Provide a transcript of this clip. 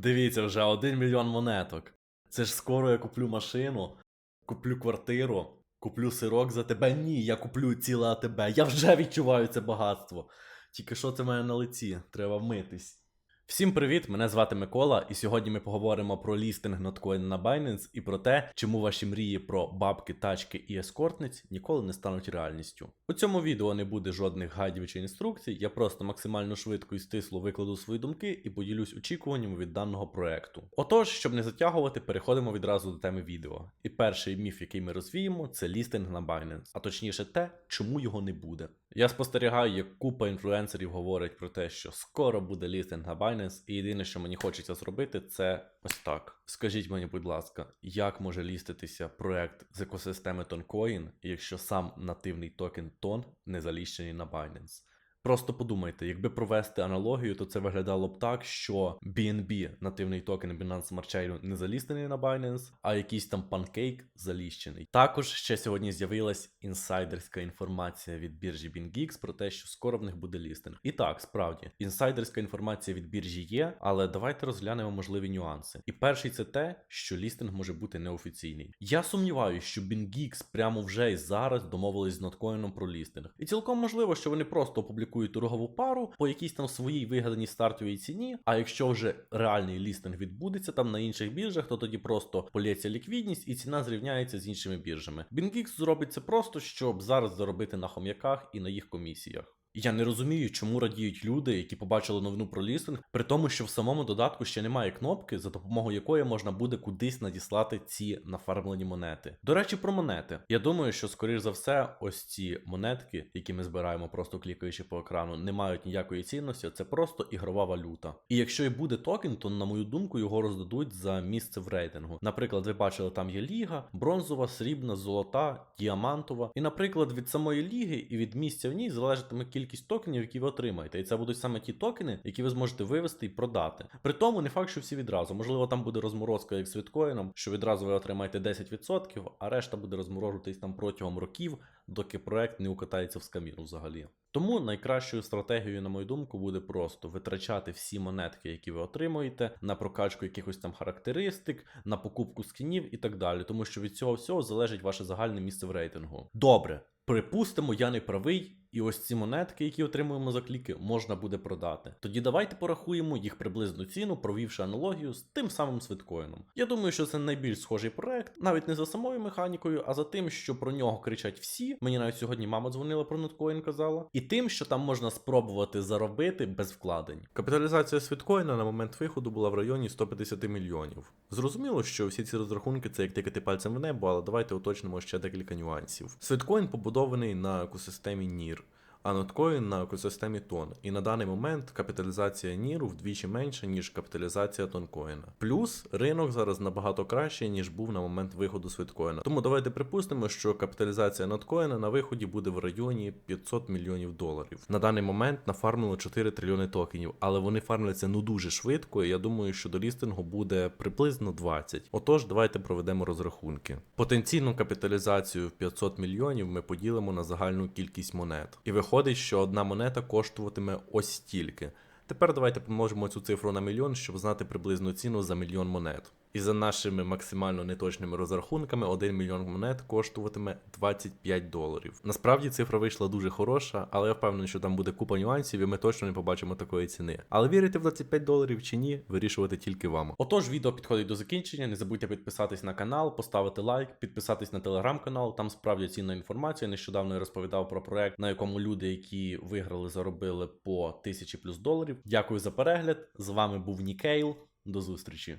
Дивіться, вже 1 мільйон монеток. Це ж скоро я куплю машину, куплю квартиру, куплю сирок за тебе. Ні, я куплю ціле АТБ. Я вже відчуваю це багатство. Тільки що це має на лиці? Треба вмитись. Всім привіт! Мене звати Микола, і сьогодні ми поговоримо про лістинг ноткоін на Binance і про те, чому ваші мрії про бабки, тачки і ескортниць ніколи не стануть реальністю. У цьому відео не буде жодних гайдів чи інструкцій, я просто максимально швидко і стисло викладу свої думки і поділюсь очікуваннями від даного проекту. Отож, щоб не затягувати, переходимо відразу до теми відео. І перший міф, який ми розвіємо, це лістинг на Binance, а точніше те, чому його не буде. Я спостерігаю, як купа інфлюенсерів говорить про те, що скоро буде лістинг на Binance, і єдине, що мені хочеться зробити, це ось так. Скажіть мені, будь ласка, як може ліститися проект з екосистеми Toncoin, якщо сам нативний токен Ton не заліщений на Binance? Просто подумайте, якби провести аналогію, то це виглядало б так, що BNB, нативний токен Binance Smart Chain, не залістений на Binance, а якийсь там панкейк заліщений. Також ще сьогодні з'явилась інсайдерська інформація від біржі BingX про те, що скоро в них буде лістинг. І так, справді, інсайдерська інформація від біржі є, але давайте розглянемо можливі нюанси. І перший це те, що лістинг може бути неофіційний. Я сумніваюся, що BingX прямо вже і зараз домовились з ноткоїном про лістинг. І цілком можливо, що вони просто опублікують торгову пару по якійсь там своїй вигаданій стартовій ціні. А якщо вже реальний лістинг відбудеться там на інших біржах, то тоді просто полється ліквідність і ціна зрівняється з іншими біржами. BingX зробить це просто, щоб зараз заробити на хом'яках і на їх комісіях. Я не розумію, чому радіють люди, які побачили новину про лістинг, при тому, що в самому додатку ще немає кнопки, за допомогою якої можна буде кудись надіслати ці нафармлені монети. До речі, про монети. Я думаю, що скоріш за все, ось ці монетки, які ми збираємо, просто клікаючи по екрану, не мають ніякої цінності. Це просто ігрова валюта. І якщо і буде токен, то на мою думку його роздадуть за місце в рейтингу. Наприклад, ви бачили, там є ліга, бронзова, срібна, золота, діамантова. І, наприклад, від самої ліги і від місця в ній залежатиме кількість токенів, які ви отримаєте. І це будуть саме ті токени, які ви зможете вивести і продати. При тому не факт, що всі відразу. Можливо, там буде розморозка як з біткоїном, що відразу ви отримаєте 10%, а решта буде розморожуватись там протягом років, доки проект не укатається в скаміну взагалі. Тому найкращою стратегією, на мою думку, буде просто витрачати всі монетки, які ви отримуєте, на прокачку якихось там характеристик, на покупку скінів і так далі, тому що від цього всього залежить ваше загальне місце в рейтингу. Добре, припустимо, я не правий. І ось ці монетки, які отримуємо за кліки, можна буде продати. Тоді давайте порахуємо їх приблизну ціну, провівши аналогію з тим самим свиткоїном. Я думаю, що це найбільш схожий проект, навіть не за самою механікою, а за тим, що про нього кричать всі. Мені навіть сьогодні мама дзвонила про ноткоін, казала, і тим, що там можна спробувати заробити без вкладень. Капіталізація свиткоїна на момент виходу була в районі 150 мільйонів. Зрозуміло, що всі ці розрахунки це як тикати пальцем в небо, але давайте уточнимо ще декілька нюансів. Свиткоін побудований на екосистемі NIR а ноткоін на екосистемі тон. І на даний момент капіталізація Ніру вдвічі менша, ніж капіталізація тонкоїна. Плюс ринок зараз набагато кращий, ніж був на момент виходу світкоїна. Тому давайте припустимо, що капіталізація ноткоїна на виході буде в районі 500 мільйонів доларів. На даний момент нафармило 4 трильйони токенів, але вони фармляться ну дуже швидко. і Я думаю, що до лістингу буде приблизно 20. Отож, давайте проведемо розрахунки. Потенційну капіталізацію в 500 мільйонів ми поділимо на загальну кількість монет. І виходить, що одна монета коштуватиме ось стільки. Тепер давайте помножимо цю цифру на мільйон, щоб знати приблизну ціну за мільйон монет. І за нашими максимально неточними розрахунками, 1 мільйон монет коштуватиме 25 доларів. Насправді цифра вийшла дуже хороша, але я впевнений, що там буде купа нюансів, і ми точно не побачимо такої ціни. Але вірити в 25 доларів чи ні, вирішувати тільки вам. Отож, відео підходить до закінчення. Не забудьте підписатись на канал, поставити лайк, підписатись на телеграм-канал. Там справді цінна інформація. Нещодавно я розповідав про проект, на якому люди, які виграли, заробили по 1000 плюс доларів. Дякую за перегляд. З вами був Нікейл. До зустрічі.